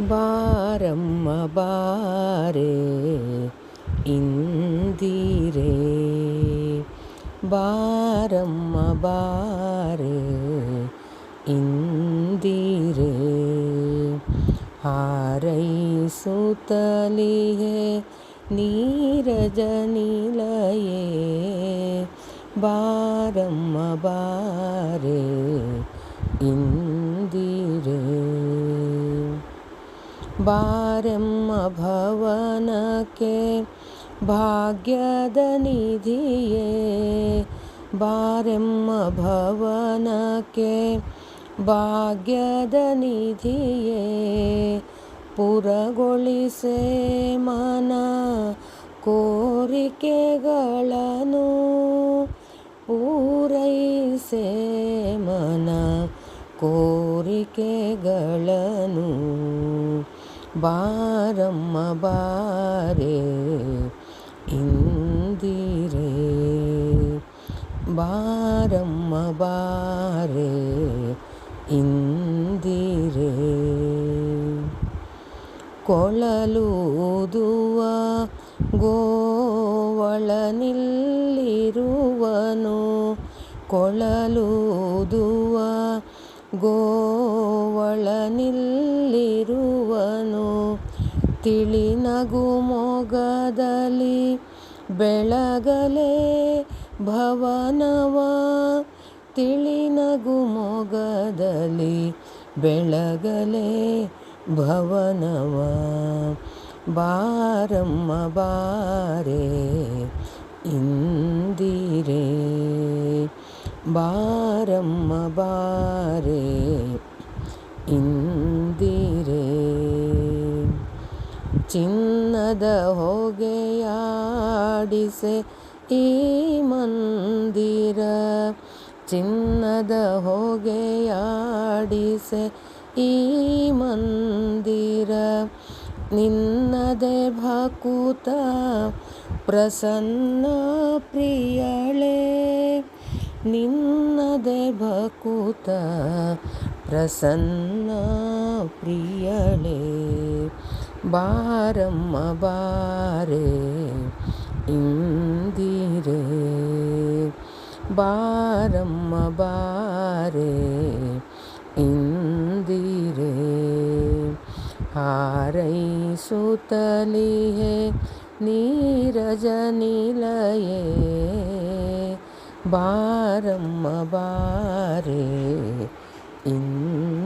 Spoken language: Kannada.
ಬಾರಮ್ಮ ಬಾರೆ ಇಂದಿರೆ ಬಾರಮ್ಮ ಬಾರೆ ಇಂದಿರೆ ಹಾರೈಸುತ್ತಲಿಯೇ ನೀರಜ ನಿಲಯೇ ಬಾರಮ್ಮ ಬಾರೆ ಇಂದಿರೆ ಬಾರೆಮ್ಮ ಭವನಕ್ಕೆ ಭಾಗ್ಯದ ನಿಧಿಯೇ? ಬಾರೆಮ್ಮ ಭವನಕ್ಕೆ ಭಾಗ್ಯದ ನಿಧಿಯೇ? ಪುರಗೊಳಿಸೆ ಮನ ಕೋರಿಕೆಗಳನ್ನು ಪೂರೈಸೆ ಮನ ಕೋರಿಕೆಗಳನ್ನು ಬಾರಮ್ಮ ಬಾರೆ ಇಂದಿರೆ. ಬಾರಮ್ಮ ಬಾರೆ ಇಂದಿರೆ. ಕೊಳಲೂದುವ ಗೋವಳ ನಿಲ್ಲಿರುವನು ಕೊಳಲೂದುವ ಗೋವಳ ನಿಲ್ಲಿರುವನು. ತಿಳಿನಗು ಮೊಗದಲ್ಲಿ ಬೆಳಗಲೇ ಭವನವ. ತಿಳಿನಗು ಮೊಗದಲ್ಲಿ ಬೆಳಗಲೇ ಭವನವ. ಬಾರಮ್ಮ ಬಾರೆ ಇಂದಿರೆ. ಬಾರಮ್ಮ ಬಾರೆ ಇಂದಿರೆ. ಚಿನ್ನದ ಹೊಗೆಯಾಡಿಸೆ ಈ ಮಂದಿರ. ಚಿನ್ನದ ಹೊಗೆಯಾಡಿಸೆ ಈ ಮಂದಿರ. ನಿನ್ನದೆ ಭಕುತ ಪ್ರಸನ್ನ ಪ್ರಿಯಳೆ. ನಿನ್ನದೆ ಭಕುತ ಪ್ರಸನ್ನ ಪ್ರಿಯಳೇ. ಬಾರಮ್ಮ ಬಾರೆ ಇಂದಿರೆ ಬಾರಮ್ಮ ಬಾರೆ ಇಂದಿರೆ ಹಾರೈಸುತ್ತಲಿಯೇ ನೀರಜ ನಿಲಯೇ ಬಾರಮ್ಮ ಬಾರೆ ಇನ್